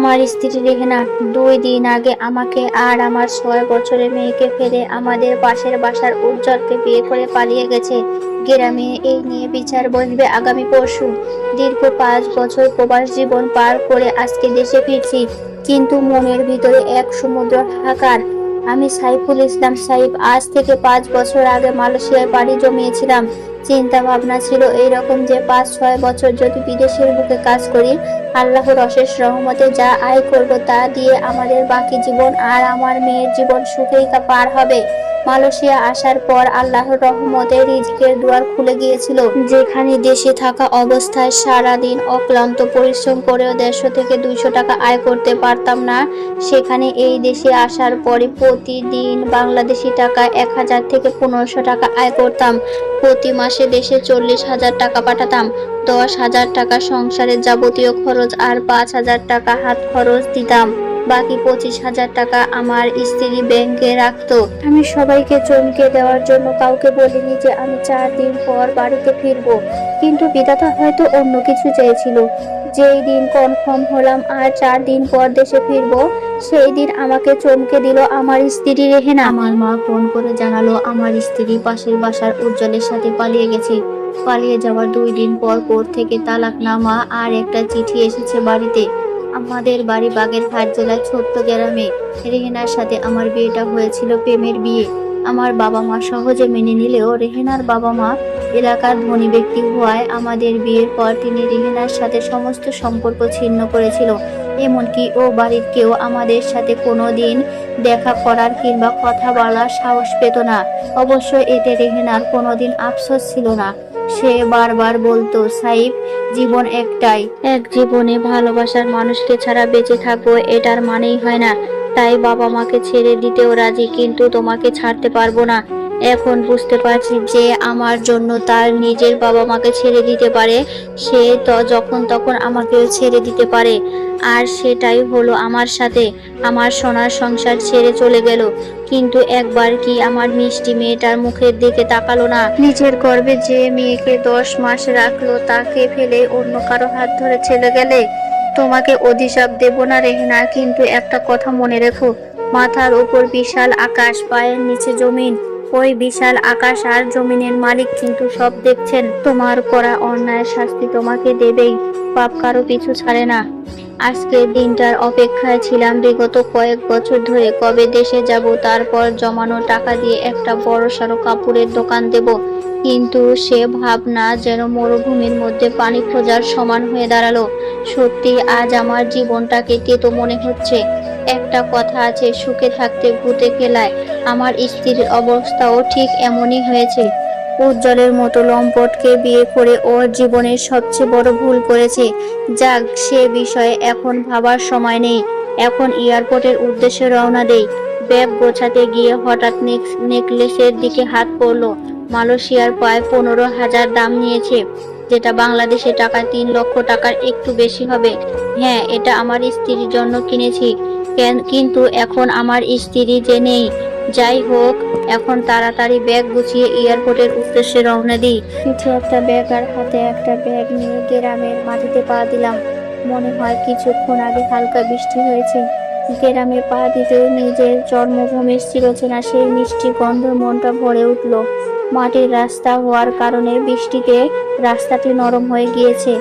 আমার স্ত্রী রেহেনা, দুই দিন আগে আমাকে আর আমার ছয় বছরের মেয়েকে ফেলে আমাদের পাশের বাসার উজ্জ্বলকে বিয়ে করে পালিয়ে গেছে। গ্রামে এই নিয়ে বিচার বসবে আগামী পরশু। দীর্ঘ পাঁচ বছর প্রবাস জীবন পার করে আজকে দেশে ফিরছি, কিন্তু মনের ভিতরে এক সমুদ্র হাহাকার। আমি সাইফুল ইসলাম সাইফ আজ থেকে পাঁচ বছর আগে মালয়েশিয়ায় বাড়ি জমিয়েছিলাম। চিন্তা ভাবনা ছিল এইরকম যে পাঁচ, ছয় বছর যদি বিদেশের বুকে কাজ করি, আল্লাহর অশেষ রহমতে যা আয় করব তা দিয়ে আমাদের বাকি জীবন আর আমার মেয়ের জীবন সুখেই পার হবে। মালয়েশিয়া আসার পর আল্লাহর রহমতে রিজিকের দুয়ার খুলে গিয়েছিল, যেখানে দেশে থাকা অবস্থায় সারা দিন অক্লান্ত পরিশ্রম করেও দেড়শো থেকে দুইশো টাকা আয় করতে পারতাম না। সেখানে এই দেশে আসার পরে প্রতিদিন বাংলাদেশি টাকা এক হাজার থেকে পনেরোশো টাকা আয় করতাম। প্রতি মাসে দেশে চল্লিশ হাজার টাকা পাঠাতাম। দশ হাজার টাকা সংসারের যাবতীয় খরচ আর পাঁচ হাজার টাকা হাত খরচ দিতাম। বাকি পঁচিশ হাজার টাকা আমার স্ত্রী ব্যাংকে রাখতো। আমি সবাইকে চমকে দেওয়ার জন্য কাউকে বলিনি যে আমি চার দিন পর বাড়িতে ফিরবো। কিন্তু বিধাতা হয়তো অন্য কিছু চেয়েছিল। যেই দিন কনফার্ম হলাম আর চার দিন পর দেশে ফিরবো, সেই দিন আমাকে চমকে দিল আমার স্ত্রী রেহেনা। আমার মা ফোন করে জানালো, আমার স্ত্রী পাশের বাসার উজ্জ্বলের সাথে পালিয়ে গেছে। পালিয়ে যাওয়ার দুই দিন পর কোর্ট থেকে তালাক তালাকনামা আর একটা চিঠি এসেছে বাড়িতে। আমাদের বাড়ি বাগের বাগেরহাট জেলার ছোট্ট গ্রামে। রেহেনার সাথে আমার বিয়েটা হয়েছিল প্রেমের বিয়ে। আমার বাবা মা সহজে মেনে নিলেও রেহেনার বাবা মা এলাকার ধনী ব্যক্তি হওয়ায় আমাদের বিয়ের পর তিনি রেহেনার সাথে সমস্ত সম্পর্ক ছিন্ন করেছিল। এমনকি ও বাড়ির কেউ আমাদের সাথে কোনো দিন দেখা করার কিংবা কথা বলার সাহস পেত না। অবশ্য এতে রেহেনার কোনোদিন আফসোস ছিল না। সে বারবার বলতো, সাইফ, জীবন একটাই। এক জীবনে ভালোবাসার মানুষকে ছাড়া বেঁচে থাকব এটার মানেই হয় না। তাই বাবা মাকে ছেড়ে দিতেও রাজি, কিন্তু তোমাকে ছাড়তে পারব না। এখন বুঝতে পারছি যে আমার জন্য তার নিজের বাবা মাকে ছেড়ে দিতে পারে। সে তো যখন তখন আমাকেও ছেড়ে দিতে পারে। আর সেটাই হলো আমার সাথে। আমার সোনার সংসার ছেড়ে চলে গেল। কিন্তু একবার কি আমার মিষ্টি মেয়েটার মুখের দিকে তাকালো না? নিজের গর্বে যে মেয়েকে দশ মাস রাখল, তাকে ফেলে অন্য কারও হাত ধরে চলে গেলে? তোমাকে অধিশাপ দেব না রেহেনা, কিন্তু একটা কথা মনে রেখো। মাথার উপর বিশাল আকাশ, পায়ের নিচে জমিন। ওই বিশাল আকাশ আর জমিনের মালিক কিন্তু সব দেখছেন। তোমার করা অন্যায় শাস্তি তোমাকে দেবেই। পাপ কারও পিছু ছাড়ে না। আজকের দিনটার অপেক্ষায় ছিলাম বিগত কয়েক বছর ধরে। কবে দেশে যাব, তারপর জমানো টাকা দিয়ে একটা বড় সড়ো কাপড়ের দোকান দেব। কিন্তু সে ভাবনা যেন মরুভূমির মধ্যে পানি খোঁজার সমান হয়ে দাঁড়াল। সত্যি, আজ আমার জীবনটাকে তেতো মনে হচ্ছে। একটা কথা আছে, সুখে থাকতে ভূতে খেলায় আমার স্ত্রীর অবস্থাও ঠিক এমনই হয়েছে। উজ্জ্বলের মতো লম্পটকে বিয়ে করে ওর জীবনের সবচেয়ে বড় ভুল করেছে। যাক, সে বিষয়ে এখন ভাবার সময় নেই। এখন এয়ারপোর্টের উদ্দেশ্যে রওনা দেই। ব্যাগ গোছাতে গিয়ে হঠাৎ নেক- নেকলেসের দিকে হাত পড়ল। মালয়েশিয়ার প্রায় পনেরো হাজার দাম নিয়েছে, যেটা বাংলাদেশে টাকা তিন লক্ষ টাকার একটু বেশি হবে। হ্যাঁ এটা আমার স্ত্রীর জন্য কিনেছি। কেন- কিন্তু এখন আমার স্ত্রী যে নেই যাই হোক, এখন তাড়াতাড়ি ব্যাগ গুছিয়ে এয়ারপোর্টের উদ্দেশ্যে রওনা দিই। কিছু একটা ব্যাগ আর হাতে একটা ব্যাগ নিয়ে গ্রামের মাটিতে পা দিলাম। মনে হয় কিছুক্ষণ আগে হালকা বৃষ্টি হয়েছে। গ্রামে পা দিতে নিজের জন্মভূমির চিরচেনা সেই মিষ্টি গন্ধ মনটা ভরে উঠল। মাটির রাস্তা হওয়ার কারণে বৃষ্টিতে রাস্তাটি নরম হয়ে গিয়েছে।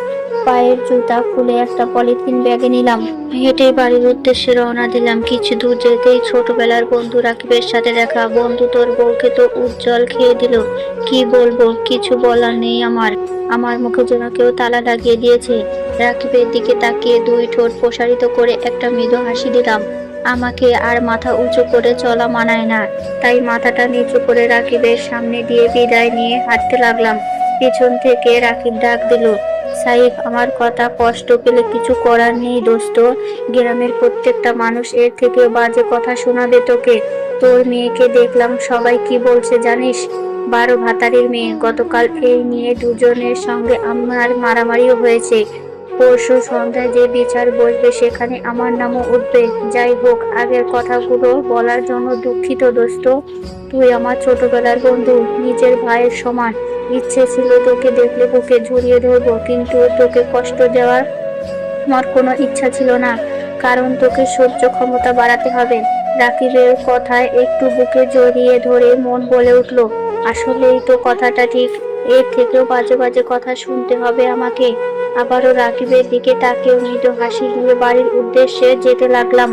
পায়ের জুতা খুলে একটা পলিথিন ব্যাগে নিলাম। হেঁটে বাড়ির উদ্দেশ্যে রওনা দিলাম। কিছু দূর যেতেই ছোটবেলার বন্ধু রাকিবের সাথে দেখা। বন্ধু তোর বউকে তো উজ্জ্বল খেয়ে দিল। কি বলব, কিছু বলার নেই আমার। আমার মুখে যেন কেউ তালা লাগিয়ে দিয়েছে। রাকিবের দিকে তাকিয়ে দুই ঠোঁট প্রসারিত করে একটা মৃদু হাসি দিলাম। আমাকে আর মাথা উঁচু করে চলা মানায় না। তাই মাথাটা নিচু করে রাকিবের সামনে দিয়ে বিদায় নিয়ে হাঁটতে লাগলাম। পেছন থেকে রাকিব ডাক দিল সাইফ আমার কথা কষ্ট পেলে কিছু করার নেই দোস্ত। গ্রামের প্রত্যেকটা মানুষ এর থেকে বাজে কথা শোনাবে তোকে। তোর মেয়েকে দেখলাম সবাই কি বলছে জানিস? বারো ভাতারের মেয়ে, গতকাল এই নিয়ে দুজনের সঙ্গে আমার মারামারিও হয়েছে। পরশু সন্ধ্যায় যে বিচার বসবে সেখানে আমার নামও উঠবে। যাই হোক, আগের কথাগুলো বলার জন্য দুঃখিত দোস্ত। তুই আমার ছোটবেলার বন্ধু, নিজের ভাইয়ের সমান। ইচ্ছে ছিল তোকে দেখলে বুকে ঝুলিয়ে ধরব, কিন্তু তোকে কষ্ট দেওয়ার আমার কোনো ইচ্ছা ছিল না। কারণ তোকে সহ্য ক্ষমতা বাড়াতে হবে। রাকিবের কথায় একটু বুকে জড়িয়ে ধরে মন বলে উঠল, আসলেই তো কথাটা ঠিক। এর থেকেও বাজে বাজে কথা শুনতে হবে আমাকে। আবারও রাকিবের দিকে তাকিয়ে মৃদু হাসি নিয়ে বাড়ির উদ্দেশ্যে যেতে লাগলাম।